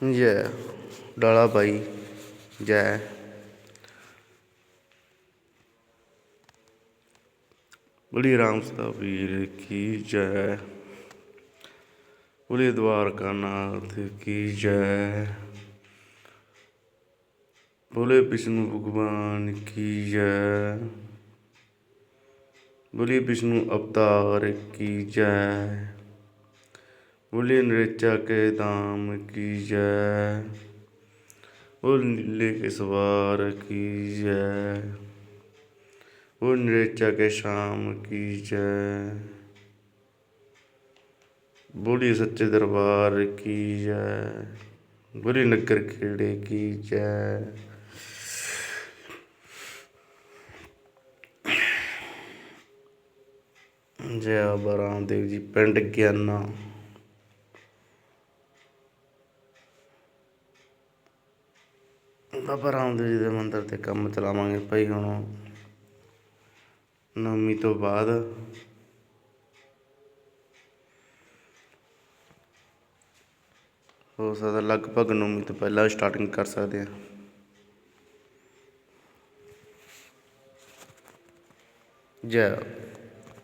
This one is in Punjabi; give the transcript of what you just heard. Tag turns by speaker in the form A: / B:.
A: ਜੈ ਡਾਲਾ ਬਾਈ, ਜੈ। ਬੁਲੀ ਰਾਮ ਸਤਾਵੀਰ ਕੀ ਜੈ। ਬੁਲੀ ਦਵਾਰਕਾ ਨਾਥ ਕੀ ਜੈ। ਬੋਲੇ ਵਿਸ਼ਨੂੰ ਭਗਵਾਨ ਕੀ ਜੈ। ਬੋਲੇ ਵਿਸ਼ਨੂੰ ਅਵਤਾਰ ਕੀ ਜੈ। बोले नृचा के धाम की जय बोल नीले के सवार की जय बोल नृचा के शाम की जय बोली सच्चे दरबार की जय बोली नगर खेड़े की जय ਜੈ ਬਾਬਾ ਰਾਮਦੇਵ ਜੀ ਪਿੰਡ ਗਿਆਨਾ ਬਾਬਾ ਰਾਮਦੇਵ ਜੀ ਦੇ ਮੰਦਿਰ ਤੇ ਕੰਮ ਚਲਾਵਾਂਗੇ ਭਾਈ ਹੁਣ। ਨਵਮੀ ਤੋਂ ਬਾਅਦ। ਹੋ ਸਕਦਾ ਲਗਭਗ ਨੌਵੀਂ ਤੋਂ ਪਹਿਲਾਂ ਸਟਾਰਟਿੰਗ ਕਰ ਸਕਦੇ ਆ ਜੈ।